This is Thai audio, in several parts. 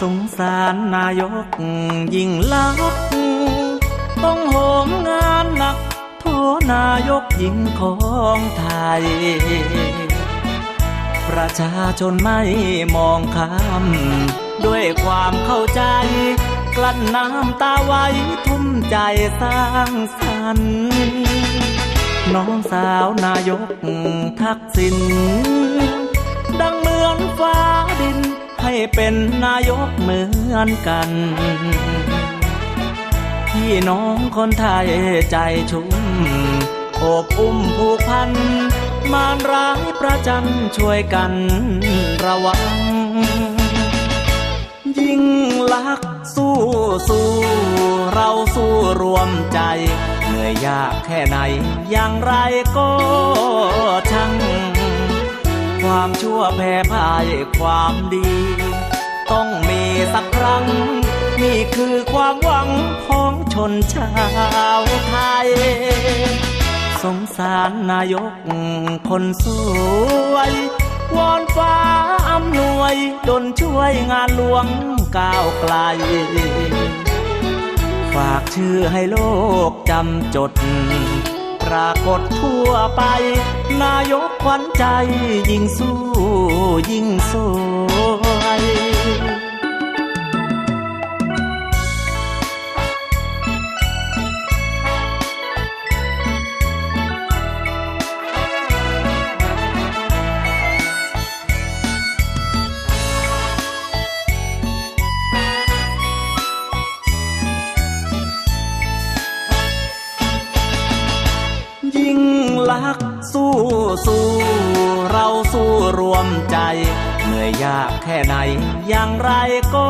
สงสารนายกยิ่งลักต้องโหมงานหนักโทนายกหญิงของไทย ประชาชนไม่มองข้ามด้วยความเข้าใจ กลั้นน้ำตาไว้ทุ่มใจสร้างสรรค์น้องสาวนายกทักษิณดังเหมือนฟ้าดิน เป็นนายกเหมือนกัน พี่น้องคนไทยใจชุ่มโอบอุ้มผูกพัน มารร้ายประจันช่วยกันระวัง ยิ่งลักสู้สู้เราสู้รวมใจ เหนื่อยยากแค่ไหน อย่างไรก็ช่าง ความชั่วแพ้พ่ายความดี ต้องมีสักครั้ง นี่คือความหวังของชนชาวไทย สงสารนายกคนสวย วอนฟ้าอำนวยดลช่วยงานหลวงก้าวไกล ฝากชื่อให้โลกจำจด รากฏทั่วไป นายกขวัญใจยิ่งสู้ยิ่งสวย สู้สู้เราสู้รวมใจ เหนื่อยยากแค่ไหน อย่างไรก็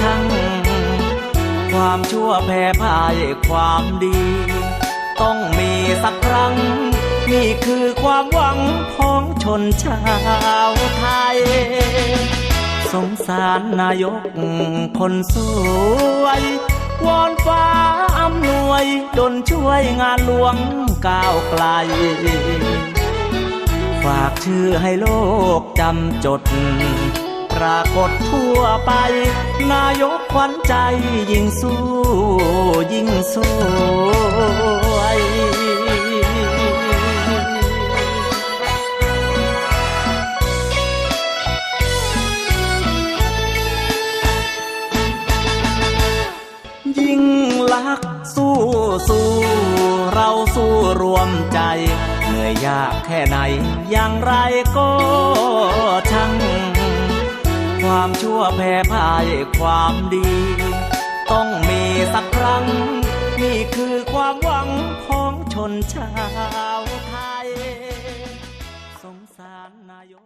ช่างความชั่วแพ้พ่ายความดี ต้องมีสักครั้ง นี่คือความหวังของชนชาวไทย สงสารนายกคนสวยวอนฟ้าอำนวยดลช่วยงานหลวง ก้าวไกล ฝากชื่อให้โลกจำจด ปรากฏทั่วไป นายกขวัญใจยิ่งสู้ยิ่งสวยยิ่งลักสู้สู้ สู้รวมใจ เหนื่อยยากแค่ไหน อย่างไรก็ช่างความชั่วแพ้พ่ายความดี ต้องมีสักครั้ง นี่คือความหวังของชนชาวไทย สงสารนายก